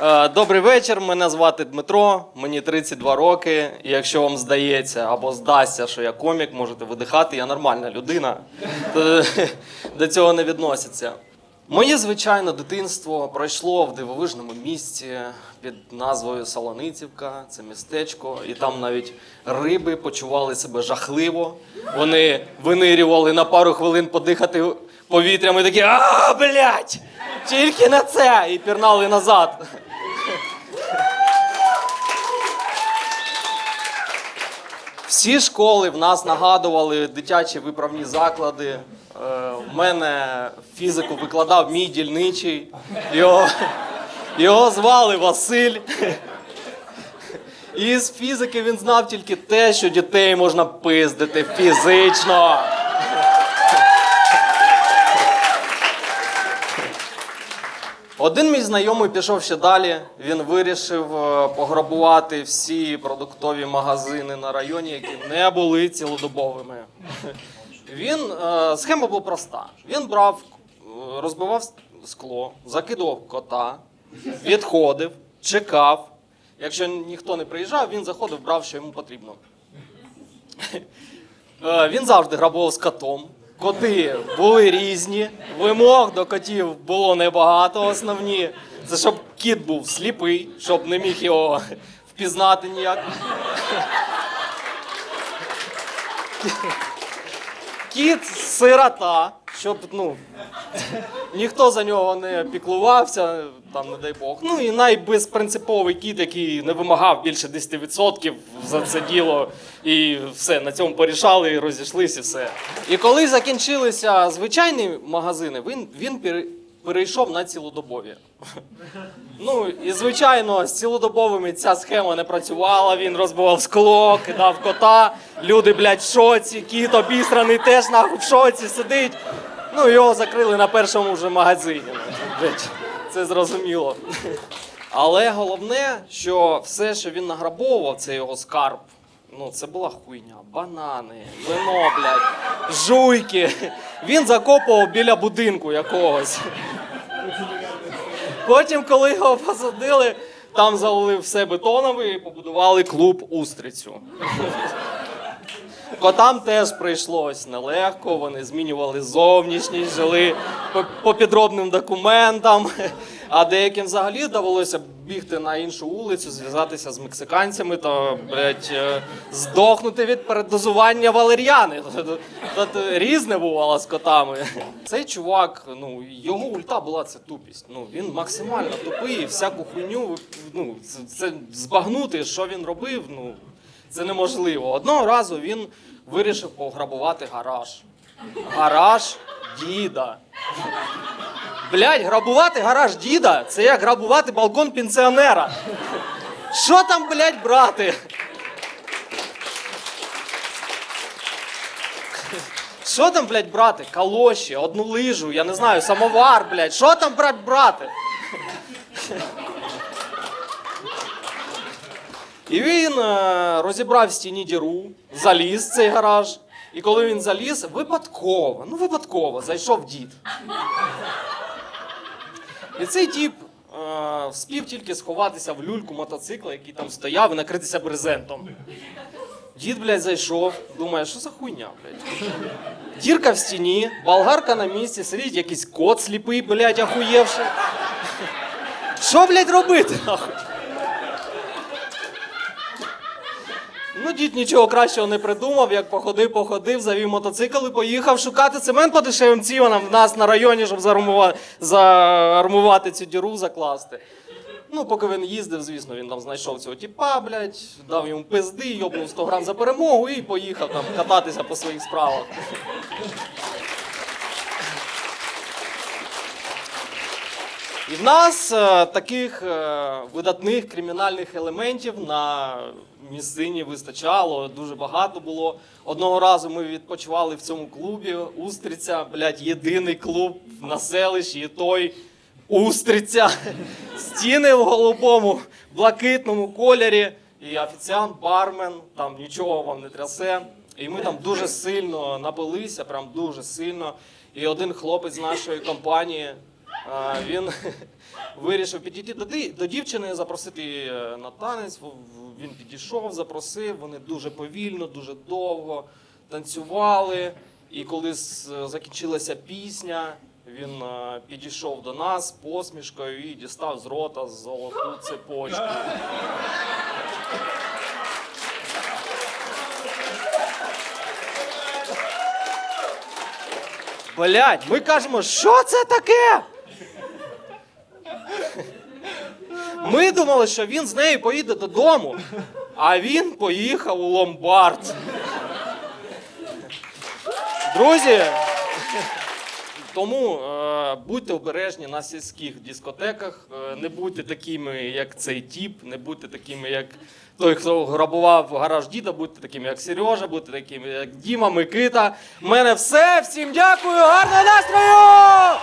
Е, Добрий вечір. Мене звати Дмитро, мені 32 роки. І якщо вам здається або здасться, що я комік, можете видихати, я нормальна людина. То До цього не відноситься. Моє звичайне дитинство пройшло в дивовижному місці під назвою Солоницівка. Це містечко, і там навіть риби почували себе жахливо. Вони винирювали на пару хвилин подихати повітрям і такі а блядь! Тільки на це! І пірнали назад. Всі школи в нас нагадували дитячі виправні заклади. У мене фізику викладав мій дільничий. Його, його звали Василь. І з фізики він знав тільки те, що дітей можна пиздити фізично. Один мій знайомий пішов ще далі. Він вирішив е, пограбувати всі продуктові магазини на районі, які не були цілодобовими. Він е, схема була проста. Він брав, е, розбивав скло, закидував кота, відходив, чекав. Якщо ніхто не приїжджав, він заходив, брав, що йому потрібно. Він завжди грабував з котом. Коти були різні, вимог до котів було небагато. Основні це щоб кіт був сліпий, щоб не міг його впізнати ніяк. Кіт сирота, щоб ну, ніхто за нього не піклувався, там, не дай Бог. Ну і найбезпринциповий кіт, який не вимагав більше 10% за це діло. І все, на цьому порішали, і розійшлися, і все. І коли закінчилися звичайні магазини, він, він пере- перейшов на цілодобові. Ну і звичайно, з цілодобовими ця схема не працювала. Він розбивав скло, кидав кота. Люди, блядь, в шоці, кіт обістраний теж нахуй в шоці сидить. Ну, його закрили на першому вже магазині. Це зрозуміло. Але головне, що все, що він награбовував, це його скарб. Ну, це була хуйня. Банани, вино, блядь, жуйки. Він закопував біля будинку якогось. Потім, коли його посадили, там залили все бетоном і побудували клуб устрицю. Котам теж прийшлось нелегко, вони змінювали зовнішність, жили по, підробним документам. А деяким взагалі довелося бігти на іншу вулицю, зв'язатися з мексиканцями та блядь, е, здохнути від передозування валер'яни. Тут різне бувало з котами. Цей чувак, ну його ульта була це тупість. Ну він максимально тупий, всяку хуйню. Ну це збагнути, що він робив. Ну це неможливо. Одного разу він вирішив пограбувати гараж. Гараж діда. Блять, грабувати гараж діда це як грабувати балкон пенсіонера. Що там, блять, брати? Що там, блядь, брати? Калоші, одну лижу, я не знаю, самовар, блядь. Що там, брат, брати? І він е, розібрав в стіні діру, заліз в цей гараж. І коли він заліз, випадково, ну випадково, зайшов дід. І цей тіп е, вспів тільки сховатися в люльку мотоцикла, який там стояв, і накритися брезентом. Дід, блядь, зайшов, думає, що за хуйня, блядь. Дірка в стіні, болгарка на місці, сидить якийсь кот сліпий, блядь, ахуєвши. Що, блядь, робити? нахуй? Дід нічого кращого не придумав, як походив, походив, завів мотоцикл і поїхав шукати цемент по дешевим цінам в нас на районі, щоб зармувати, зармувати цю діру, закласти. Ну, поки він їздив, звісно, він там знайшов цього тіпа, блядь, дав йому пизди, йобнув 100 грам за перемогу і поїхав там кататися по своїх справах. І в нас е, таких е, видатних кримінальних елементів на місцині вистачало, дуже багато було. Одного разу ми відпочивали в цьому клубі. Устриця, блядь, єдиний клуб на селищі, і той Устриця. Стіни в голубому, блакитному кольорі. І офіціант, бармен, там нічого вам не трясе. І ми там дуже сильно напилися, прям дуже сильно. І один хлопець з нашої компанії він вирішив підійти до, дівчини, запросити е, на танець. Він підійшов, запросив. Вони дуже повільно, дуже довго танцювали. І коли закінчилася пісня, він е, підійшов до нас посмішкою і дістав з рота золоту цепочку. Блять, ми кажемо, що це таке? Ми думали, що він з нею поїде додому, а він поїхав у ломбард. Друзі, тому е, будьте обережні на сільських дискотеках, е, не будьте такими, як цей тіп, не будьте такими, як той, хто грабував гараж діда, будьте такими, як Сережа, будьте такими, як Діма, Микита. У мене все. Всім дякую, гарного настрою!